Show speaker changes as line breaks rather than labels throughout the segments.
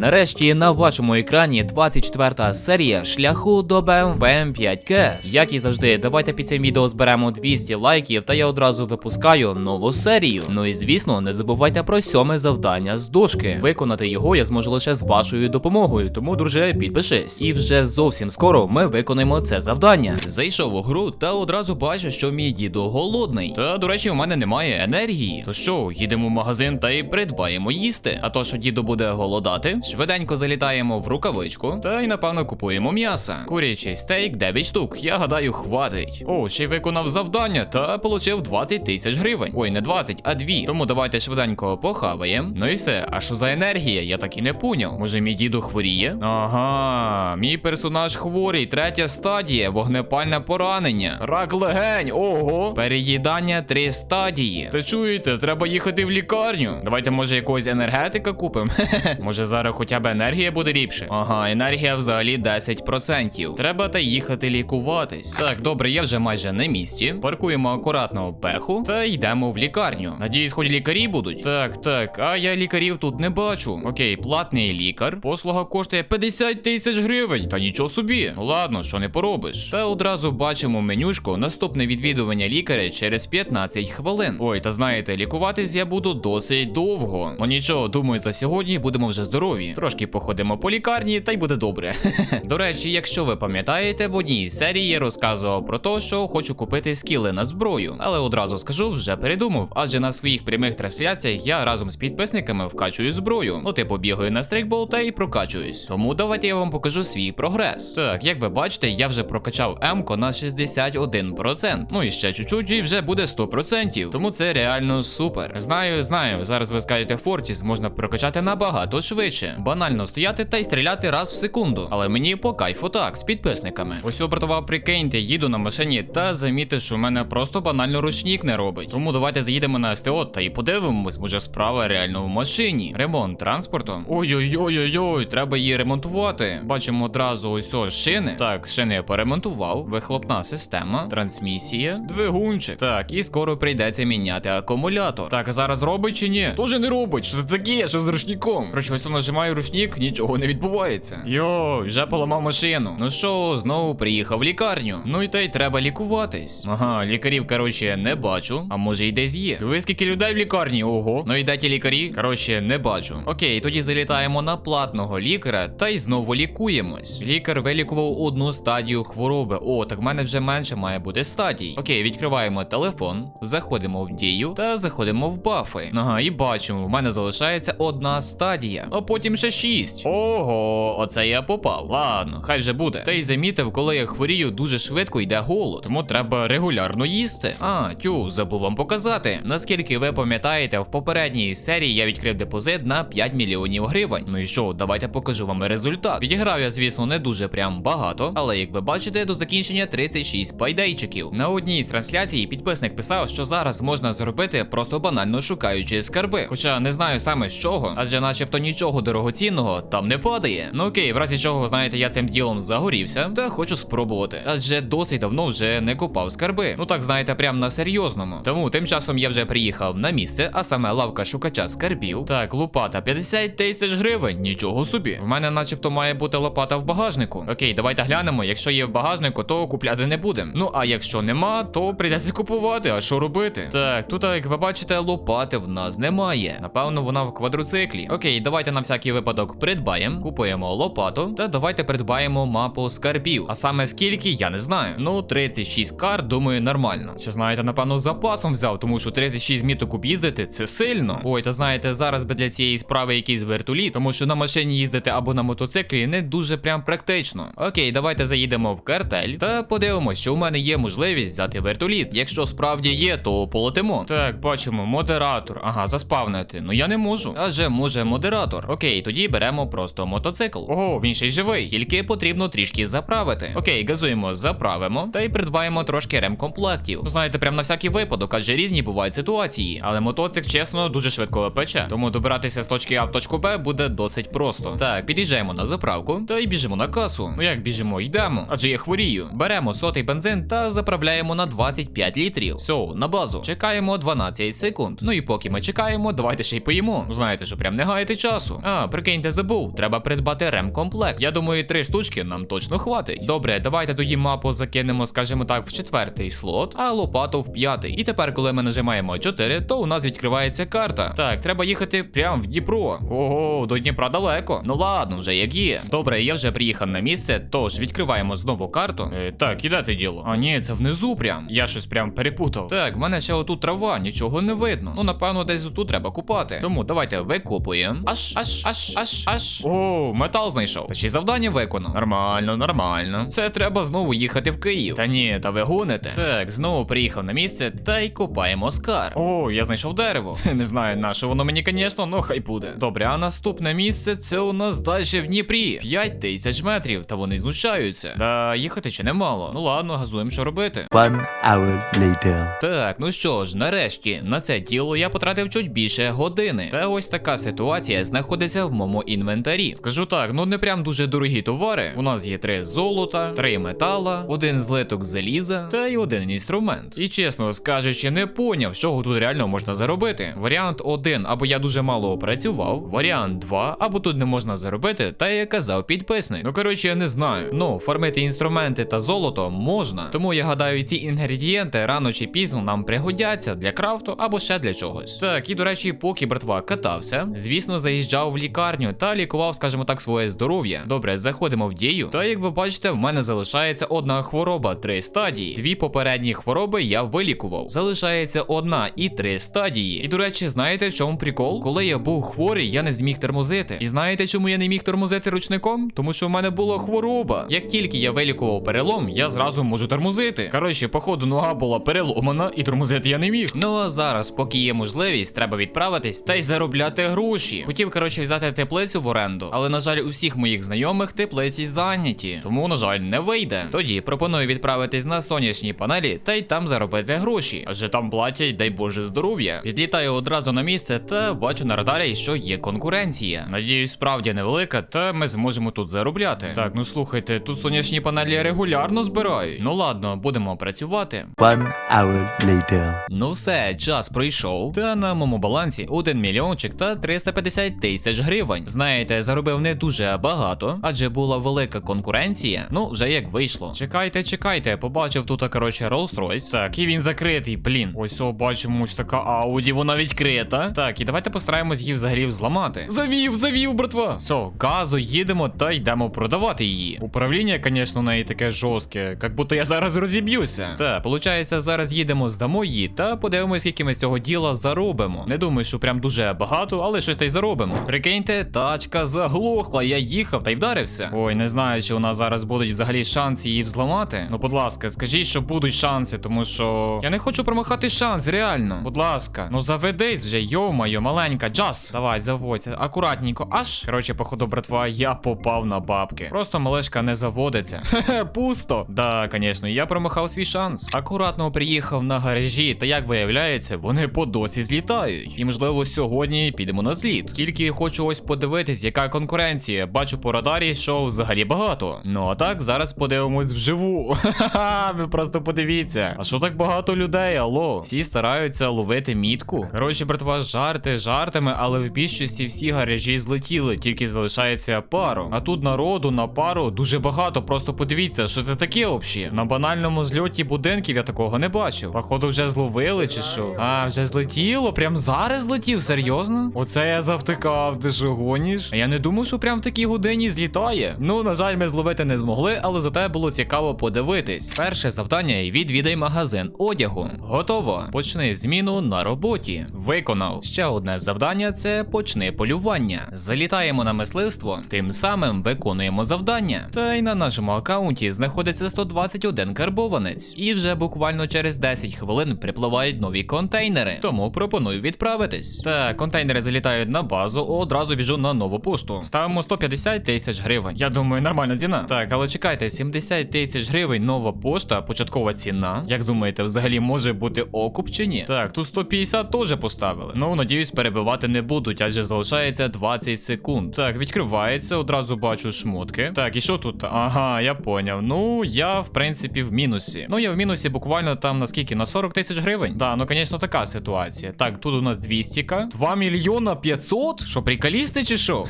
Нарешті на вашому екрані 24 серія шляху до BMW M5 Kes. Як і завжди, давайте під цим відео зберемо 200 лайків, та я одразу випускаю нову серію. Ну і звісно, не забувайте про сьоме завдання з дошки. Виконати його я зможу лише з вашою допомогою, тому, друже, підпишись. І вже зовсім скоро ми виконаємо це завдання. Зайшов у гру та одразу бачу, що мій дідо голодний. Та, до речі, у мене немає енергії. То що, їдемо в магазин та й придбаємо їсти. А то, що дідо буде голодати, швиденько залітаємо в рукавичку та й напевно купуємо м'яса. Курячий стейк 9 штук. Я гадаю, хватить. О, ще й виконав завдання та получив 20 тисяч гривень. Ой, не 20, а 2. Тому давайте швиденько похаваємо. Ну і все. А що за енергія? Я так і не поняв. Може, мій дідо хворіє? Ага, мій персонаж хворий, третя стадія, вогнепальне поранення. Рак легень, ого. Переїдання три стадії. Та чуєте, треба їхати в лікарню. Давайте, може, якогось енергетика купимо. Може, зараз хоча б енергія буде ліпше. Ага, енергія взагалі 10%. Треба та їхати лікуватись. Так, добре, я вже майже на місці. Паркуємо акуратно беху та йдемо в лікарню. Надіюсь, хоч лікарі будуть. Так, так, а я лікарів тут не бачу. Окей, платний лікар. Послуга коштує 50 тисяч гривень. Та нічого собі. Ну ладно, що не поробиш. Та одразу бачимо менюшку. Наступне відвідування лікаря через 15 хвилин. Ой, та знаєте, лікуватись я буду досить довго. Ну нічого, думаю, за сьогодні будемо вже здорові. Трошки походимо по лікарні, та й буде добре. До речі, якщо ви пам'ятаєте, в одній серії я розказував про те, що хочу купити скіли на зброю. Але одразу скажу, вже передумав, адже на своїх прямих трансляціях я разом з підписниками вкачую зброю. Ну, типу, бігаю на стрейкбол та і прокачуюсь. Тому давайте я вам покажу свій прогрес. Так, як ви бачите, я вже прокачав М-ко на 61%. Ну і ще чуть-чуть, і вже буде 100%. Тому це реально супер. Знаю, знаю. Зараз ви скажете, Фортіс можна прокачати набагато швидше. Банально стояти та й стріляти раз в секунду. Але мені по кайфу так, з підписниками. Ось братова, прикиньте, їду на машині та замітив, що в мене просто банально ручник не робить. Тому давайте заїдемо на СТО та і подивимось, може справа реально в машині. Ремонт транспорту. Ой-ой-ой-ой-ой, треба її ремонтувати. Бачимо одразу ось ось шини. Так, шини я поремонтував. Вихлопна система, трансмісія, двигунчик. Так, і скоро прийдеться міняти акумулятор. Так, а зараз робить чи ні? Тоже не робить. Що це таке? Що з ручником? Короче, ось я нажимаю ручник, нічого не відбувається. Йой, вже поламав машину. Ну що, знову приїхав в лікарню. Ну і та й треба лікуватись. Ага, лікарів, короче, не бачу. А може й десь є. Ви скільки людей в лікарні? Ого. Ну і де ті лікарі? Короче, не бачу. Окей, тоді залітаємо на платного лікаря та й знову лікуємось. Лікар вилікував одну стадію хвороби. О, так в мене вже менше має бути стадій. Окей, відкриваємо телефон, заходимо в дію та заходимо в бафи. Ага, і бачимо, в мене залишається одна стадія, а потім ще шість. Ого, оце я попав. Ладно, хай вже буде. Та й замітив, коли я хворію, дуже швидко йде голод, тому треба регулярно їсти. А, тю, забув вам показати. Наскільки ви пам'ятаєте, в попередній серії я відкрив депозит на 5 мільйонів гривень. Ну і що, давайте покажу вам результат. Відіграв я, звісно, не дуже прям багато, але як ви бачите, до закінчення 36 пайдейчиків. На одній з трансляцій підписник писав, що зараз можна зробити просто банально шукаючи скарби. Хоча не знаю саме з чого, адже начебто нічого дорогоцінного там не падає. Ну окей, в разі чого, знаєте, я цим ділом загорівся, та хочу спробувати. Адже досить давно вже не купав скарби. Ну так знаєте, прям на серйозному. Тому тим часом я вже приїхав на місце, а саме лавка шукача скарбів. Так, лопата 50 тисяч гривень. Нічого собі. В мене, начебто, має бути лопата в багажнику. Окей, давайте глянемо. Якщо є в багажнику, то купляти не будемо. Ну а якщо нема, то прийдеться купувати. А що робити? Так, тут, як ви бачите, лопати в нас немає. Напевно, вона в квадроциклі. Окей, давайте на всякий випадок придбаємо, купуємо лопату, та давайте придбаємо мапу скарбів. А саме скільки, я не знаю. Ну, 36 кар, думаю, нормально. Ще знаєте, напевно, з запасом взяв, тому що 36 міток об'їздити це сильно. Ой, та знаєте, зараз би для цієї справи якийсь вертоліт, тому що на машині їздити або на мотоциклі не дуже прям практично. Окей, давайте заїдемо в картель та подивимося, що у мене є можливість взяти вертоліт. Якщо справді є, то полетимо. Так, бачимо, модератор. Ага, заспавнити. Ну я не можу. Адже може модератор. Окей, тоді беремо просто мотоцикл. Ого, він ще й живий. Тільки потрібно трішки заправити. Окей, газуємо, заправимо та й придбаємо трошки ремкомплектів. Ну, знаєте, прям на всякий випадок, адже різні бувають ситуації. Але мотоцикл, чесно, дуже швидко пече. Тому добиратися з точки А в точку Б буде досить просто. Так, під'їжджаємо на заправку та й біжимо на касу. Ну як біжимо, йдемо. Адже я хворію. Беремо сотий бензин та заправляємо на 25 літрів. Все, на базу. Чекаємо 12 секунд. Ну і поки ми чекаємо, давайте ще й поїмо. Знаєте, що прям не гаяти часу. А, да, прикиньте, забув. Треба придбати ремкомплект. Я думаю, три штучки нам точно хватить. Добре, давайте тоді мапу закинемо, скажімо так, в четвертий слот, а лопату в п'ятий. І тепер, коли ми нажимаємо 4, то у нас відкривається карта. Так, треба їхати прямо в Дніпро. Ого, до Дніпра далеко. Ну ладно, вже як є. Добре, я вже приїхав на місце, тож відкриваємо знову карту. Е, так, іде це діло. А ні, це внизу прям. Я щось прям перепутав. Так, в мене ще отут трава, нічого не видно. Ну, напевно, десь тут треба купати. Тому давайте викопуємо. Аж, аж, аж, аж, аж. О, метал знайшов. Та ще й завдання виконав. Нормально, нормально. Це треба знову їхати в Київ. Та ні, та ви гоните. Так, знову приїхав на місце та й копаємо скар. О, я знайшов дерево. Не знаю, на що воно мені, звісно, ну хай буде. Добре, а наступне місце це у нас далі в Дніпрі. 5 тисяч метрів, та вони знущаються. Да, їхати ще немало. Ну ладно, газуємо, що робити.
One hour later.
Так, ну що ж, нарешті на це діло я потратив чуть більше години. Та ось така ситуація знаходиться в моєму інвентарі. Скажу так, ну не прям дуже дорогі товари. У нас є три золота, три метала, один злиток заліза та й один інструмент. І чесно скажучи, не поняв, чого тут реально можна заробити. Варіант 1, або я дуже мало опрацював. Варіант 2, або тут не можна заробити, та як казав підписник. Ну коротше, я не знаю. Ну, фармити інструменти та золото можна. Тому я гадаю, ці інгредієнти рано чи пізно нам пригодяться для крафту або ще для чогось. Так, і до речі, поки братва катався, звісно, заїжджав в лікарню та лікував, скажімо так, своє здоров'я. Добре, заходимо в дію. Та як ви бачите, в мене залишається одна хвороба, три стадії. Дві попередні хвороби я вилікував. Залишається одна і три стадії. І до речі, знаєте в чому прикол? Коли я був хворий, я не зміг тормозити. І знаєте, чому я не міг тормозити ручником? Тому що в мене була хвороба. Як тільки я вилікував перелом, я зразу можу тормозити. Коротше, походу, нога була переломана, і тормозити я не міг. Ну а зараз, поки є можливість, треба відправитись та й заробляти гроші. Хотів, коротше, взяти теплицю в оренду, але на жаль, у всіх моїх знайомих теплиці зайняті. Тому, на жаль, не вийде. Тоді пропоную відправитись на сонячні панелі та й там заробити гроші. Адже там платять, дай Боже, здоров'я. Підлітаю одразу на місце та бачу на радарі, що є конкуренція. Надіюсь, справді невелика, та ми зможемо тут заробляти. Так, ну слухайте, тут сонячні панелі регулярно збирають. Ну ладно, будемо працювати.
One hour later.
Ну все, час пройшов. Та на моєму балансі 1 мільйончик та 350 тисяч гривень. Знаєте, заробив не дуже багато, адже була велика конкуренція. Ну, вже як вийшло. Чекайте, чекайте, побачив тут, коротше, Rolls-Royce. Так, і він закритий, блін. Ось о, бачимо, ось така Ауді, вона відкрита. Так, і давайте постараємось її взагалі взламати. Завів, завів, братва. Все, газу їдемо та йдемо продавати її. Управління, звісно, неї таке жорстке, як будто я зараз розіб'юся. Так, виходить, зараз їдемо, здамо її та подивимось, скільки ми з цього діла заробимо. Не думаю, що прям дуже багато, але щось та й заробимо. Прикиньте, тачка заглохла, я їхав та й вдарився. Ой, не знаю, чи у нас зараз будуть взагалі шанси її взламати. Ну, будь ласка, скажіть, що будуть шанси, тому що я не хочу промахати шанс, реально. Будь ласка, ну заведись вже, йо-моє, маленька, джаз. Давай, заводься, акуратненько. Аж. Коротше, походу, братва, я попав на бабки. Просто малешка не заводиться. Хе-хе, пусто. Да, звісно, я промахав свій шанс. Акуратно приїхав на гаражі, та як виявляється, вони по досі злітають. І можливо, сьогодні підемо на зліт. Тільки хочу ось подивитись, яка конкуренція. Бачу по радарі, що взагалі багато. Ну а так, зараз подивимось вживу. Ха-ха, ви просто подивіться. А що так багато людей, алло? Всі стараються ловити мітку. Коротше, братва, жарти жартами, але в більшості всі гаражі злетіли, тільки залишається пару. А тут народу на пару дуже багато. Просто подивіться, що це таке взагалі. На банальному зльоті будинків я такого не бачив. Походу, вже зловили чи що? А, вже злетіло? Прям зараз злетів, серйозно? Оце я завтикав, ти що гоніш? Я не думав, що прям в такій годині злітає. Ну, на жаль, ми зловити не змогли, але зате було цікаво подивитись. Перше завдання відвідай магазин одягу. Готово. Почни зміну на роботі. Виконав. Ще одне завдання це почни полювання. Залітаємо на мисливство, тим самим виконуємо завдання. Та й на нашому аккаунті знаходиться 121 карбованець. І вже буквально через 10 хвилин припливають нові контейнери. Тому пропоную відправитись. Так, контейнери залітають на базу, одразу біжу на нову пошту. Ставимо 150 тисяч гривень. Я думаю, нормальна ціна. Так, але чекайте, 70 тисяч гривень нова пошта, початкова ціна. Як думаєте, взагалі може бути окуп чи ні? Так, тут 150 теж поставили. Ну, надіюсь, перебивати не будуть, адже залишається 20 секунд. Так, відкривається, одразу бачу шмотки. Так, і що тут? Ага, я поняв. Ну, я в принципі в мінусі. Ну, я в мінусі буквально там на скільки? На 40 тисяч гривень? Да, ну, звісно, така ситуація. Так, тут у нас 200 к 2 мільйона 500? Що лізти чи що?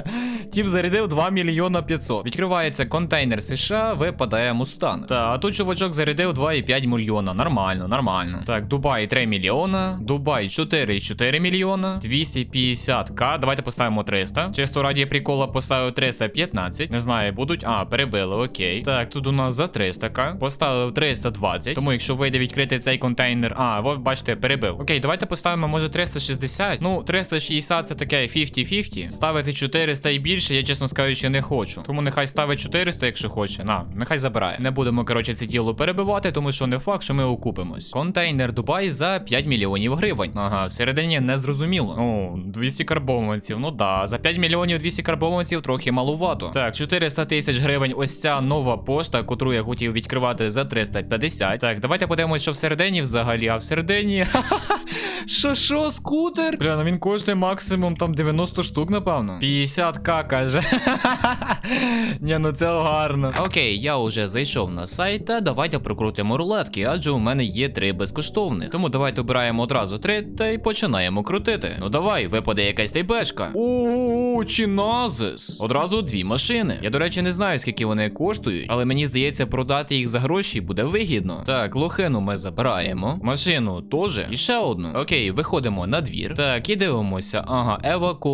Тіп зарядив 2 мільйона 500. Відкривається контейнер США, випадає мустан. Та а тут чувачок зарядив 2,5 мільйона. Нормально, нормально. Так, Дубай 3 мільйона, Дубай 4,4 мільйона, 250к. Давайте поставимо 300. Чисто раді прикола поставив 315. Не знаю, будуть. А, перебили, окей. Так, тут у нас за 300к. Поставив 320. Тому якщо вийде відкрити цей контейнер. А, ви бачите, перебив. Окей, давайте поставимо, може, 360. Ну, 360 це таке 50-50. Ставити 400 і більше, я чесно скажучи, не хочу. Тому нехай ставить 400, якщо хоче. На, нехай забирає. Не будемо, коротше, це діло перебивати, тому що не факт, що ми окупимось. Контейнер Дубай за 5 мільйонів гривень. Ага, всередині не зрозуміло. О, 200 карбованців. Ну да, за 5 мільйонів 200 карбованців трохи малувато. Так, 400 тисяч гривень. Ось ця нова пошта, котру я хотів відкривати за 350. Так, давайте подивимось, що всередині взагалі. А всередині. Що, що, скутер? Бля, ну він коштує максимум там 90 штук, напевно. 50к каже. Ні, ну це гарно. Окей, я вже зайшов на сайт, та давайте прокрутимо рулетки, адже у мене є три безкоштовних. Тому давайте обираємо одразу три та й починаємо крутити. Ну давай, випаде якась тайбешка. О, чиназис. Одразу дві машини. Я, до речі, не знаю, скільки вони коштують, але мені здається, продати їх за гроші буде вигідно. Так, лохину ми забираємо. Машину теж. І ще одну. Окей, виходимо на двір. Так, і дивимося. Ага,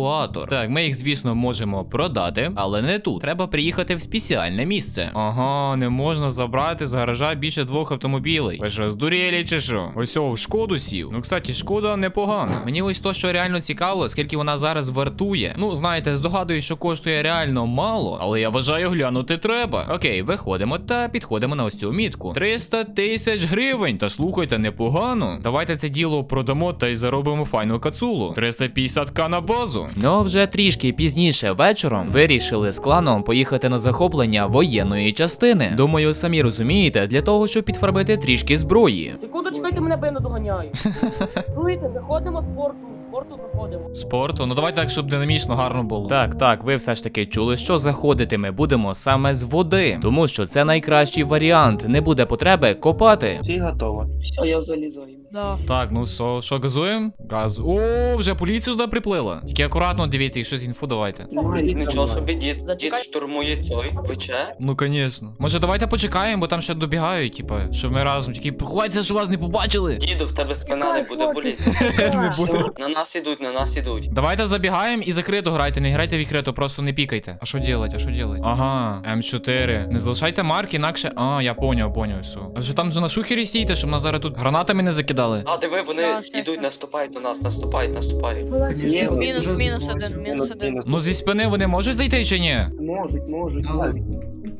евакуатор. Так, ми їх, звісно, можемо продати, але не тут. Треба приїхати в спеціальне місце. Ага, не можна забрати з гаража більше двох автомобілей. Ви що, здурєлі чи що? Ось о, в шкоду сів. Ну, кстати, шкода непогана. Мені ось то, що реально цікаво, скільки вона зараз вартує. Ну, знаєте, здогадуюсь, що коштує реально мало, але я вважаю, глянути треба. Окей, виходимо та підходимо на ось цю мітку. 300 тисяч гривень. Та слухайте, непогано. Давайте це діло продамо та й заробимо файну кацулу. 350к на базу. Ну, вже трішки пізніше вечором вирішили з кланом поїхати на захоплення воєнної частини. Думаю, самі розумієте, для того, щоб підфарбити трішки зброї.
Секунду, чекайте, мене бина доганяє. Чуєте, заходимо з порту, з порту заходимо.
Спорту, ну давайте так, щоб динамічно гарно було. Так, так, ви все ж таки чули, що заходити ми будемо саме з води, тому що це найкращий варіант. Не буде потреби копати.
Всі готові.
Все, я залізаю. Да.
Так, ну що, що газуємо? Газ. О, вже поліція туди приплила. Тільки акуратно дивіться, і щось інфу давайте.
Нічого собі, дід, дід штурмує цей пече.
Ну, звісно. Може, давайте почекаємо, бо там ще добігають, типа, щоб ми разом тільки поховайтеся, що вас не побачили.
Діду, в тебе спина не буде боліти.
Не буду.
На нас ідуть, на нас ідуть.
Давайте забігаємо і закрито грайте, не грайте відкрито, просто не пікайте. А що делать, а що делать? Ага, М4. Не залишайте марки, інакше. А, я поняв, поняв, все. А що там же на шухері стійте, щоб нас зараз тут гранатами не закидали?
А, диви, вони
ще,
ідуть,
ще.
наступають на нас, наступають, наступають.
Є,
Мінус, мінус один, мінус один.
Ну зі спини вони можуть зайти чи ні?
Можуть, можуть.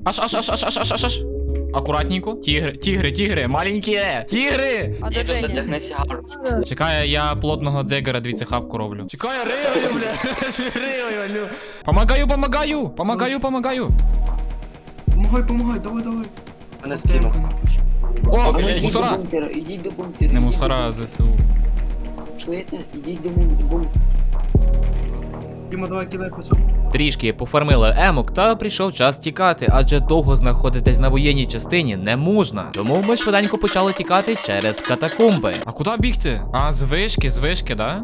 Аж аж аж аж аж аж аж аж. Акуратненько. Тігри, тігри, тігри, маленькі, тігри!
А де
Діду,
Деня?
затягни сігару.
Чекає, я плотного дзегера, дивіться, хапку роблю. Чекає, рию, бля. Рию, алю. Помагаю, помагаю, помагаю, помагаю.
Помагай, помагай, давай, давай.
Мене
скинув.
О,
Побіжи.
мусора.
Ідіть до бункера.
Не мусора, а ЗСУ.
Чуєте? Ідіть до бункера. Діма, давай кидай по цьому.
Трішки пофармили емок, та прийшов час тікати, адже довго знаходитись на воєнній частині не можна. Тому ми швиденько почали тікати через катакомби. А куди бігти? А, з вишки, з вишки, да?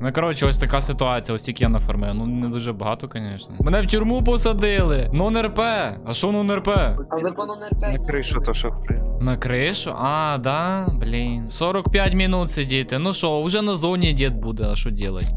Ну коротше, ось така ситуація, ось тільки я нафармив. Ну не дуже багато, звісно. Мене в тюрму посадили. Ну НРП. А що ну НРП?
А ви по номер 5.
кришу, то що
На кришу? А, да? Блін. 45 минут сидіти. Ну що, вже на зоні дід буде, а що делать?